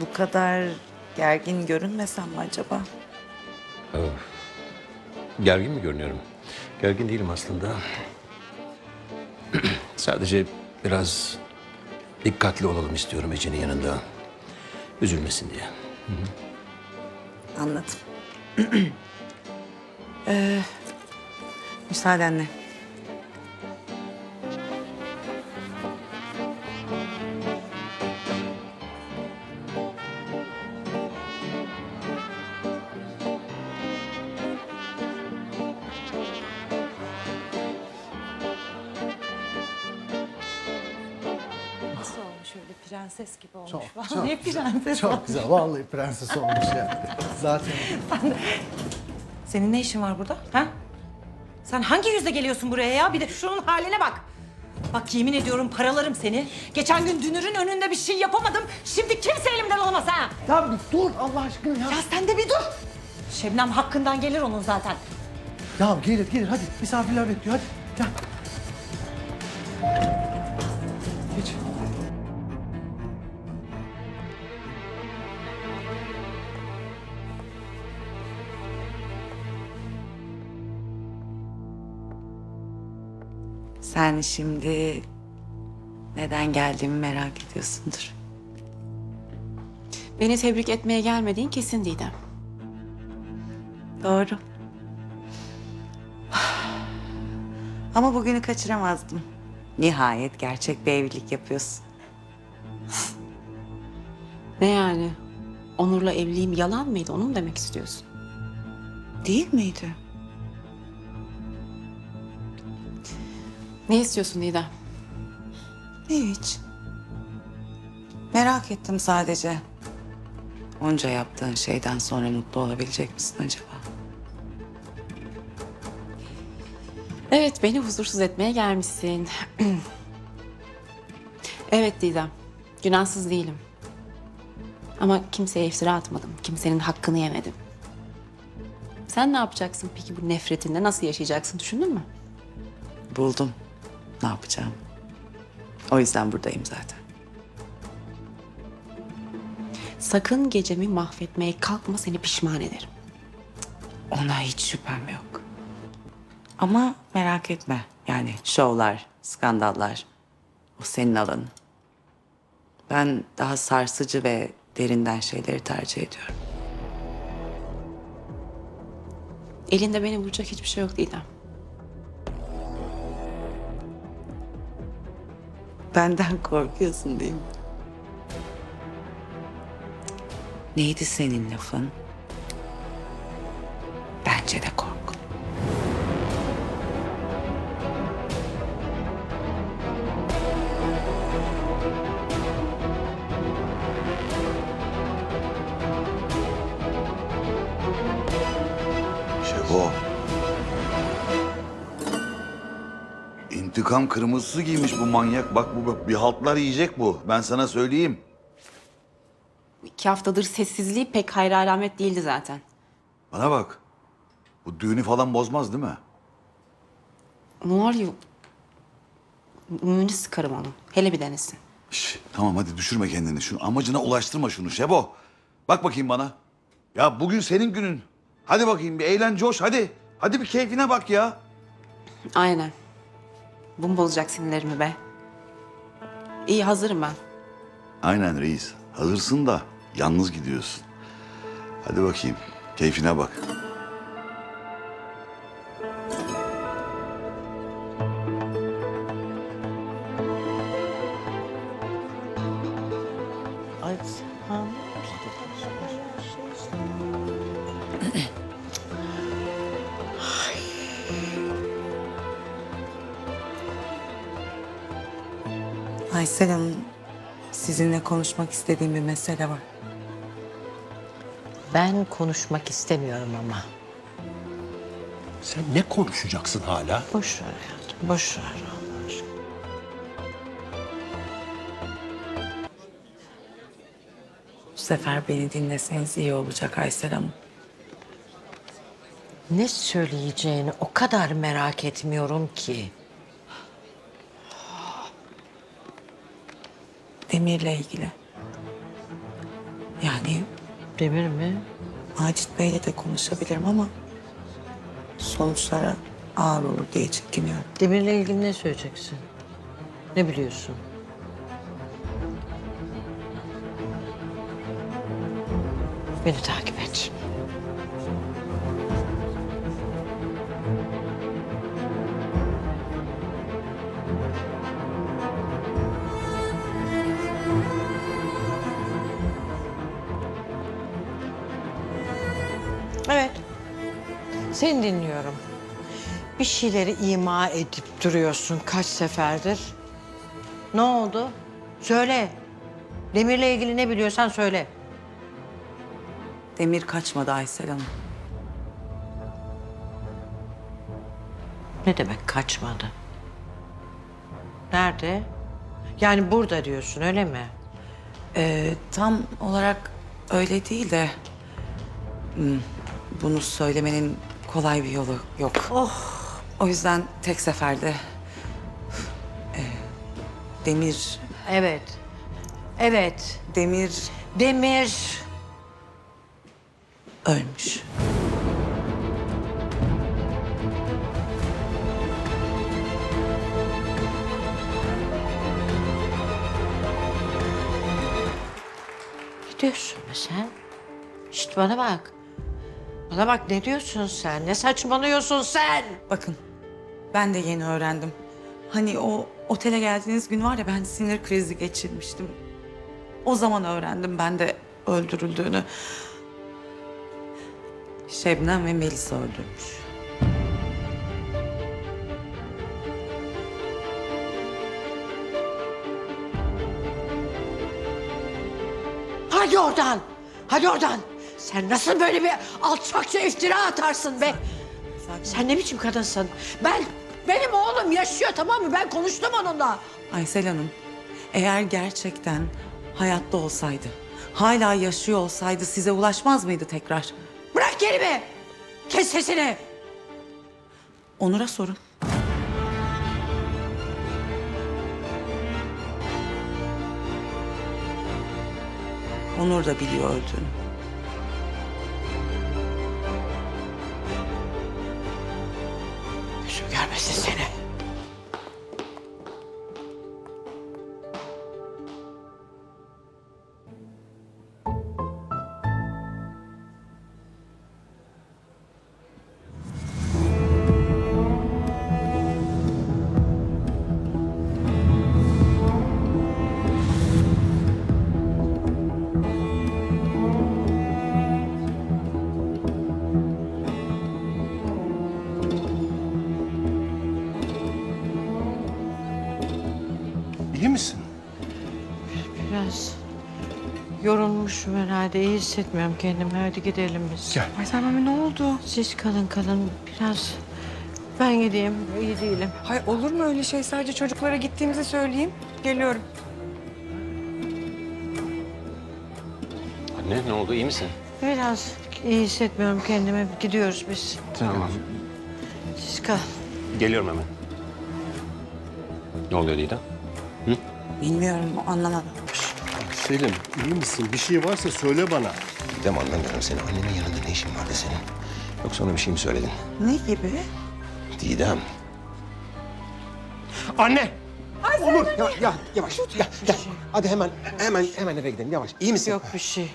bu kadar gergin görünmesem mi acaba? Gergin mi görünüyorum? Gergin değilim aslında. Sadece biraz dikkatli olalım istiyorum Ece'nin yanında. Üzülmesin diye. Anladım. ee, müsaadenle. Prenses gibi olmuş. Çok, Vallahi çok güzel. prenses Çok güzel. Vallahi prenses olmuş ya. Zaten Senin ne işin var burada? Ha? Sen hangi yüzle geliyorsun buraya ya? Bir de şunun haline bak. Bak yemin ediyorum paralarım seni. Geçen gün dünürün önünde bir şey yapamadım. Şimdi kimse elimden alamaz ha. Ya bir dur Allah aşkına ya. Ya sen de bir dur. Şebnem hakkından gelir onun zaten. Ya gelir gelir hadi misafirler bekliyor hadi. Gel. Sen şimdi neden geldiğimi merak ediyorsundur. Beni tebrik etmeye gelmediğin kesin Didem. Doğru. Ama bugünü kaçıramazdım. Nihayet gerçek bir evlilik yapıyorsun. Ne yani? Onur'la evliliğim yalan mıydı? Onu mu demek istiyorsun? Değil miydi? Ne istiyorsun Didem? Hiç. Merak ettim sadece. Onca yaptığın şeyden sonra mutlu olabilecek misin acaba? Evet, beni huzursuz etmeye gelmişsin. evet Didem, günahsız değilim. Ama kimseye iftira atmadım. Kimsenin hakkını yemedim. Sen ne yapacaksın peki bu nefretinle? Nasıl yaşayacaksın düşündün mü? Buldum. Ne yapacağım? O yüzden buradayım zaten. Sakın gecemi mahvetmeye kalkma seni pişman ederim. Ona hiç şüphem yok. Ama merak etme. Yani şovlar, skandallar. O senin alanın. Ben daha sarsıcı ve derinden şeyleri tercih ediyorum. Elinde beni vuracak hiçbir şey yok Didem. Benden korkuyorsun değil mi? Neydi senin lafın? Bence de kork. İntikam kırmızısı giymiş bu manyak. Bak bu bir haltlar yiyecek bu. Ben sana söyleyeyim. İki haftadır sessizliği pek hayra alamet değildi zaten. Bana bak. Bu düğünü falan bozmaz değil mi? Ne var ya? Ümünü sıkarım onu. Hele bir denesin. Şş, tamam hadi düşürme kendini. Şunu amacına ulaştırma şunu Şebo. Bak bakayım bana. Ya bugün senin günün. Hadi bakayım bir eğlen coş hadi. Hadi bir keyfine bak ya. Aynen. Bu mu bozacak sinirlerimi be? İyi hazırım ben. Aynen reis. Hazırsın da yalnız gidiyorsun. Hadi bakayım. Keyfine bak. Aysel Hanım, sizinle konuşmak istediğim bir mesele var. Ben konuşmak istemiyorum ama. Sen ne konuşacaksın hala? Boş ver hayatım, boş ver Allah aşkına. Bu sefer beni dinleseniz iyi olacak Aysel Hanım. Ne söyleyeceğini o kadar merak etmiyorum ki. Demir'le ilgili. Yani Demir mi? Macit Bey'le de konuşabilirim ama sonuçlara ağır olur diye çekiniyorum. Demir'le ilgili ne söyleyeceksin? Ne biliyorsun? Beni takip Evet. Seni dinliyorum. Bir şeyleri ima edip duruyorsun kaç seferdir. Ne oldu? Söyle. Demir'le ilgili ne biliyorsan söyle. Demir kaçmadı Aysel Hanım. Ne demek kaçmadı? Nerede? Yani burada diyorsun öyle mi? Ee, tam olarak öyle değil de... hmm, Bunu söylemenin kolay bir yolu yok. Oh. O yüzden tek seferde... ee, Demir, Evet. Evet. Demir Demir. ölmüş. Ne diyorsun be sen? Şişt bana bak. Bana bak ne diyorsun sen? Ne saçmalıyorsun sen? Bakın ben de yeni öğrendim. Hani o otele geldiğiniz gün var ya ben sinir krizi geçirmiştim. O zaman öğrendim ben de öldürüldüğünü. Şebnem ve Melisa öldürmüş. Hadi oradan. Hadi oradan. Sen nasıl böyle bir alçakça iftira atarsın be? Sen ne biçim kadınsın? Ben, benim oğlum yaşıyor tamam mı? Ben konuştum onunla. Aysel Hanım, eğer gerçekten hayatta olsaydı, hala yaşıyor olsaydı size ulaşmaz mıydı tekrar? Bırak yerimi. Kes sesini. Onur'a sorun. Onur da biliyor öldüğünü. Görmesin seni. Yorulmuşum herhalde. İyi hissetmiyorum kendimi. Hadi gidelim biz. Gel. Aysel Mami ne oldu? Siz kalın kalın. Biraz ben gideyim. İyi değilim. Hay olur mu öyle şey? Sadece çocuklara gittiğimizi söyleyeyim. Geliyorum. Anne ne oldu iyi misin? Biraz iyi hissetmiyorum kendimi. Gidiyoruz biz. Tamam. Siz kal. Geliyorum hemen. Ne oluyor Didem? Bilmiyorum, anlamadım. Selim iyi misin? Bir şey varsa söyle bana. Didem anlamıyorum seni. Annenin yanında ne işin vardı senin? Yoksa ona bir şey mi söyledin? Ne gibi? Didem. Anne! Olur. Ya, ya yavaş. Ya, gel. Hadi hemen hemen hemen eve gidelim. Yavaş. İyi misin? Yok bir şey.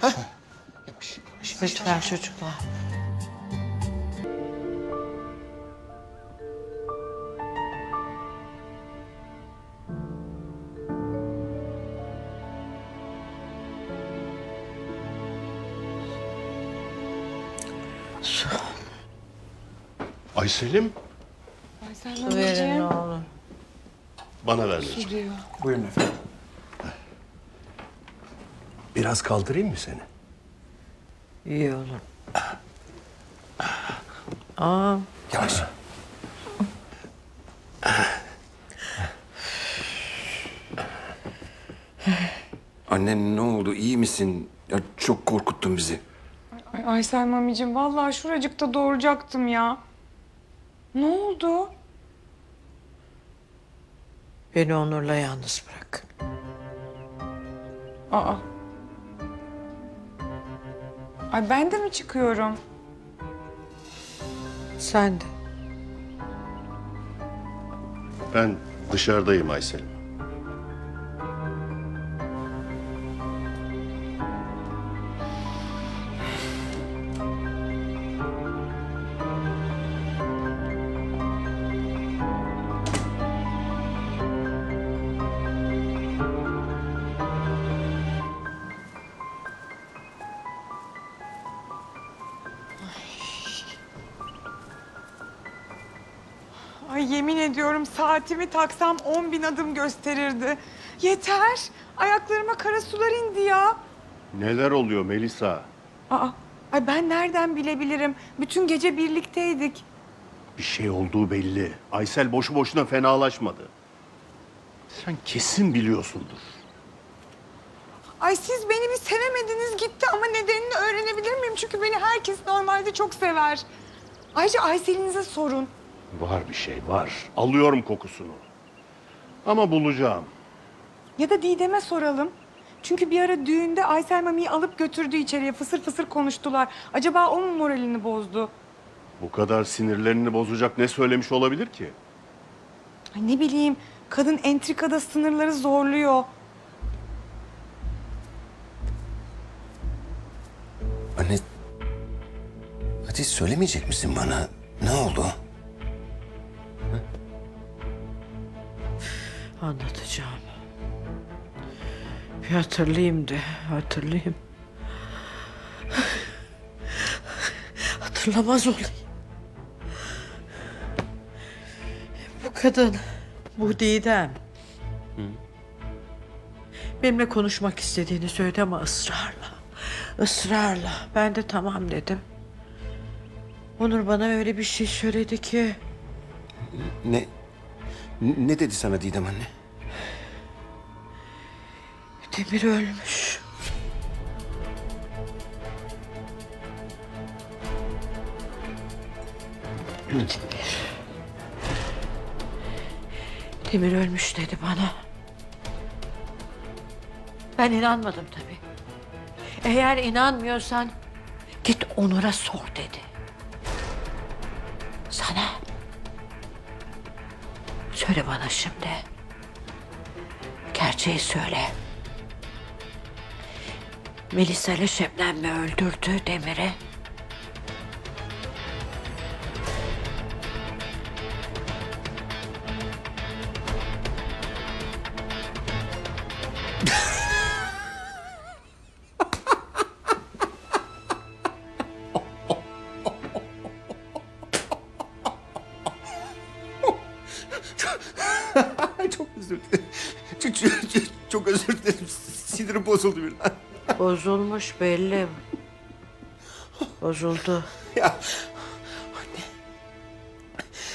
Yavaş. Lütfen çocuklar. Selim. Su verin ne olur. Bana ver lütfen. Buyurun efendim. Biraz kaldırayım mı seni? İyi olur. Aa, Yavaş. Annen ne oldu? İyi misin? Ya çok korkuttun bizi. Ay Aysel Mami'cim vallahi şuracıkta doğuracaktım ya. Ne oldu? beni Onur'la yalnız bırak. Aa. Ay ben de mi çıkıyorum? Sen de. Ben dışarıdayım Aysel. Ediyorum saatimi taksam 10 bin adım gösterirdi. Yeter. Ayaklarıma kara sular indi ya. Neler oluyor Melisa? Aa, ay ben nereden bilebilirim? Bütün gece birlikteydik. Bir şey olduğu belli. Aysel boşu boşuna fenalaşmadı. Sen kesin biliyorsundur. Ay siz beni bir sevemediniz gitti ama nedenini öğrenebilir miyim? Çünkü beni herkes normalde çok sever. Ayrıca Aysel'inize sorun. Var bir şey var. Alıyorum kokusunu. Ama bulacağım. Ya da Didem'e soralım. Çünkü bir ara düğünde Aysel Mami'yi alıp götürdü içeriye. Fısır fısır konuştular. Acaba o mu moralini bozdu? Bu kadar sinirlerini bozacak ne söylemiş olabilir ki? Ay ne bileyim, kadın entrikada sınırları zorluyor. Anne... Hadi söylemeyecek misin bana? Ne oldu? Anlatacağım. Bir hatırlayayım de hatırlayayım. Hatırlamaz olayım. Bu kadın, bu Didem. Benimle konuşmak istediğini söyledi ama ısrarla. ısrarla. Ben de tamam dedim. Onur bana öyle bir şey söyledi ki. Ne... Ne dedi sana Didem anne? Demir ölmüş. Demir. Demir ölmüş dedi bana. Ben inanmadım tabii. Eğer inanmıyorsan git Onur'a sor dedi. Söyle bana şimdi. Gerçeği söyle. Melisa ile Şebnem mi öldürdü Demir'i? çok özür dilerim. Çok, çok, çok özür dilerim. Sinirim bozuldu birden. Bozulmuş belli. Bozuldu. Ya anne.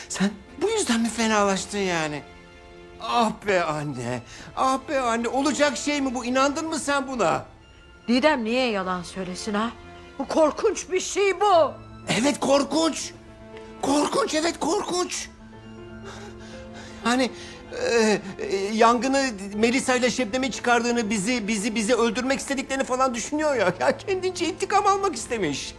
Sen bu yüzden mi fenalaştın yani? Ah be anne. Ah be anne. Olacak şey mi bu? İnandın mı sen buna? Didem niye yalan söylesin ha? Bu korkunç bir şey bu. Evet korkunç. Korkunç evet korkunç. Hani e, e, yangını Melisa ile Şebnem'e çıkardığını bizi bizi bizi öldürmek istediklerini falan düşünüyor ya. Ya kendince intikam almak istemiş.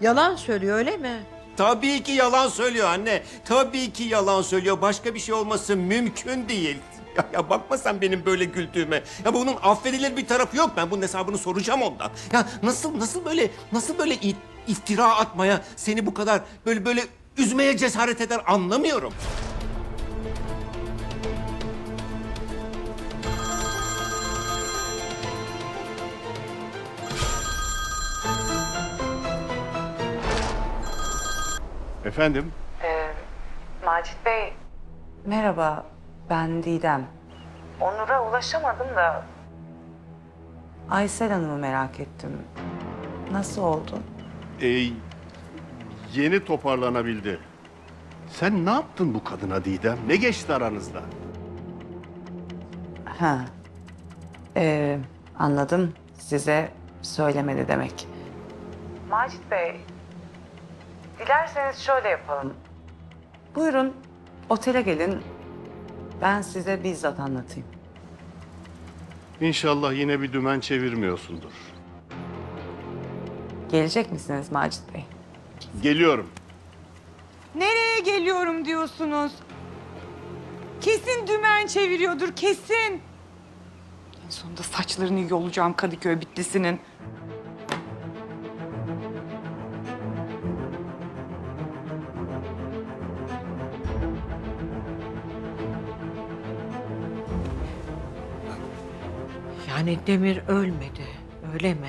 Yalan söylüyor öyle mi? Tabii ki yalan söylüyor anne. Tabii ki yalan söylüyor. Başka bir şey olması mümkün değil. Ya, ya bakma sen benim böyle güldüğüme. Ya bunun affedilir bir tarafı yok. Ben bunun hesabını soracağım ondan. Ya nasıl nasıl böyle nasıl böyle iftira atmaya seni bu kadar böyle böyle üzmeye cesaret eder anlamıyorum. Efendim? Macit Bey. Merhaba, ben Didem. Onur'a ulaşamadım da... Aysel Hanım'ı merak ettim. Nasıl oldu? Ee, yeni toparlanabildi. Sen ne yaptın bu kadına Didem? Ne geçti aranızda? Ha. Ee, anladım. Size söylemedi demek. Macit Bey, dilerseniz şöyle yapalım. Buyurun, otele gelin. Ben size bizzat anlatayım. İnşallah yine bir dümen çevirmiyorsundur. Gelecek misiniz Macit Bey? Geliyorum. Nereye geliyorum diyorsunuz? Kesin dümen çeviriyordur kesin. En sonunda saçlarını yolacağım Kadıköy Bitlisi'nin. Yani Demir ölmedi. Öyle mi?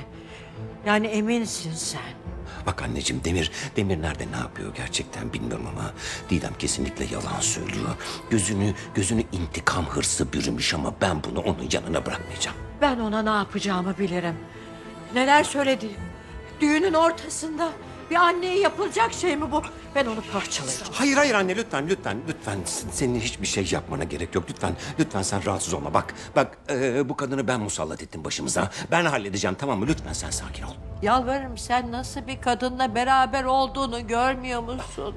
Yani eminsin sen. Bak anneciğim Demir, Demir nerede ne yapıyor gerçekten bilmiyorum ama Didem kesinlikle yalan söylüyor. Gözünü, gözünü intikam hırsı bürümüş ama ben bunu onun yanına bırakmayacağım. Ben ona ne yapacağımı bilirim. Neler söyledi. Düğünün ortasında bir anneye yapılacak şey mi bu? Ben onu parçalayacağım. Hayır hayır anne lütfen lütfen lütfen senin hiçbir şey yapmana gerek yok lütfen lütfen sen rahatsız olma bak bak e, bu kadını ben musallat ettim başımıza ben halledeceğim tamam mı lütfen sen sakin ol. Yalvarırım sen nasıl bir kadınla beraber olduğunu görmüyor musun?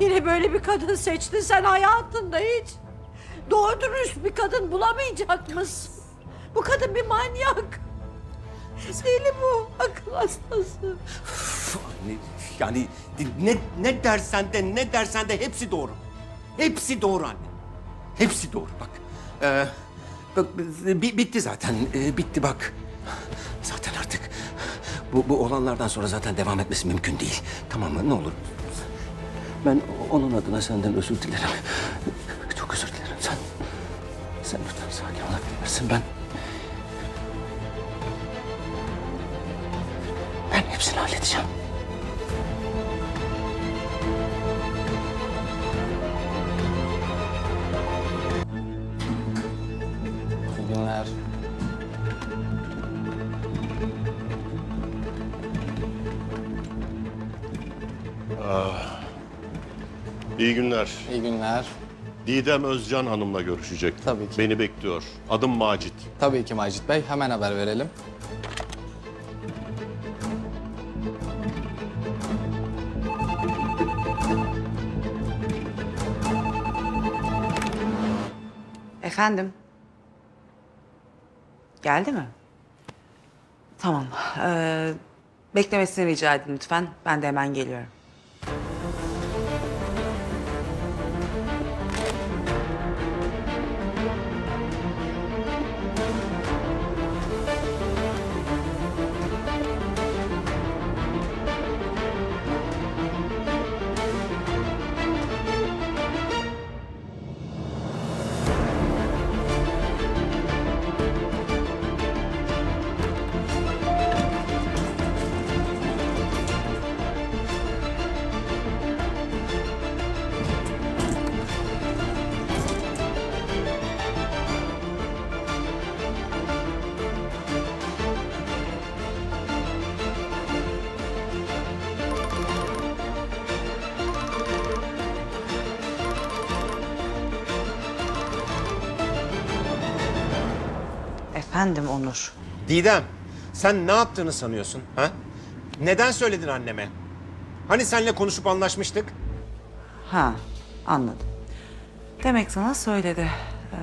Yine böyle bir kadın seçtin sen hayatında hiç. Doğru dürüst bir kadın bulamayacak mısın? Bu kadın bir manyak. Deli bu, akıl hastası. Anne, Yani ne, ne dersen de ne dersen de hepsi doğru. Hepsi doğru anne. Hepsi doğru bak. Ee, bak bi- bitti zaten e, bitti bak zaten artık bu, bu olanlardan sonra zaten devam etmesi mümkün değil tamam mı ne olur. Ben onun adına senden özür dilerim. Çok özür dilerim sen. Sen lütfen sakin olabilirsin ben. Ben hepsini halledeceğim. İyi günler. İyi günler. İyi günler. Didem Özcan Hanım'la görüşecek. Tabii ki. Beni bekliyor. Adım Macit. Tabii ki Macit Bey. Hemen haber verelim. Efendim? Geldi mi? Tamam. Ee, beklemesini rica edin lütfen. Ben de hemen geliyorum. Efendim Onur. Didem sen ne yaptığını sanıyorsun ha? Neden söyledin anneme? Hani seninle konuşup anlaşmıştık? Ha, anladım. Demek sana söyledi. Ee,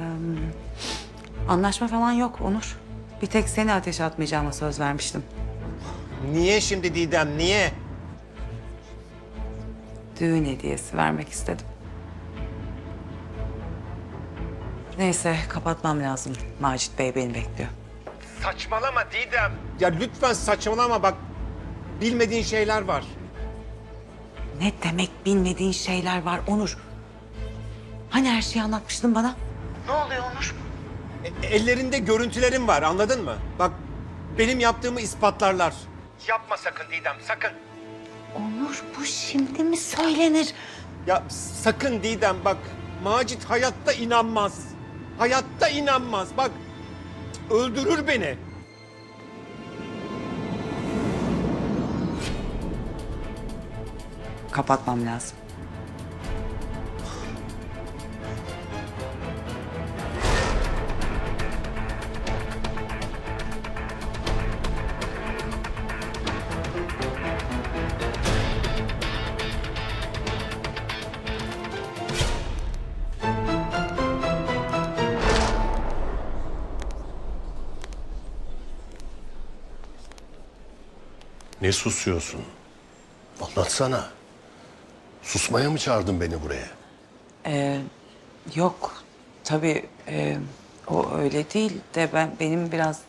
anlaşma falan yok Onur. Bir tek seni ateşe atmayacağıma söz vermiştim. Niye şimdi Didem niye? Düğün hediyesi vermek istedim. Neyse kapatmam lazım. Macit Bey beni bekliyor. Saçmalama Didem. Ya lütfen saçmalama bak. Bilmediğin şeyler var. Ne demek bilmediğin şeyler var Onur? Hani her şeyi anlatmıştın bana? Ne oluyor Onur? E- ellerinde görüntülerim var anladın mı? Bak benim yaptığımı ispatlarlar. Yapma sakın Didem sakın. Onur bu şimdi mi söylenir? Ya sakın Didem bak. Macit hayatta inanmaz. Hayatta inanmaz bak. Öldürür beni. Kapatmam lazım. Ne susuyorsun? Anlatsana. Susmaya mı çağırdın beni buraya? Ee, yok tabii e, o öyle değil de ben benim biraz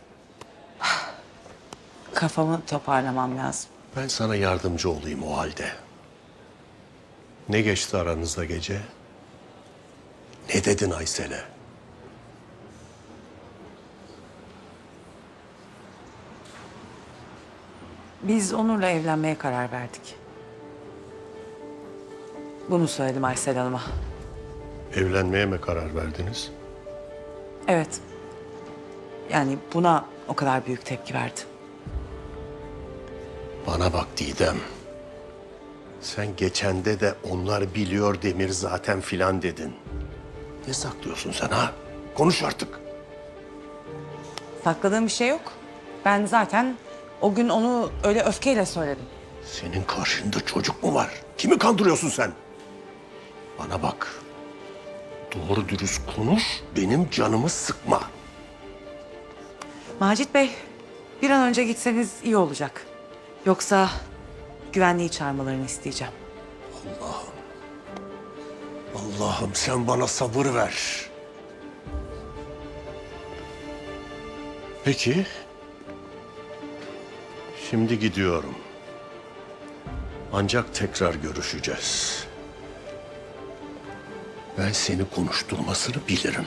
kafamı toparlamam lazım. Ben sana yardımcı olayım o halde. Ne geçti aranızda gece? Ne dedin Aysel'e? Biz Onur'la evlenmeye karar verdik. Bunu söyledim Aysel Hanım'a. Evlenmeye mi karar verdiniz? Evet. Yani buna o kadar büyük tepki verdi. Bana bak Didem. Sen geçende de onlar biliyor Demir zaten filan dedin. Ne saklıyorsun sen ha? Konuş artık. Sakladığım bir şey yok. Ben zaten o gün onu öyle öfkeyle söyledim. Senin karşında çocuk mu var? Kimi kandırıyorsun sen? Bana bak. Doğru dürüst konuş, benim canımı sıkma. Macit Bey, bir an önce gitseniz iyi olacak. Yoksa güvenliği çağırmalarını isteyeceğim. Allah'ım sen bana sabır ver. Peki. Şimdi gidiyorum. Ancak tekrar görüşeceğiz. Ben seni konuşturmasını bilirim.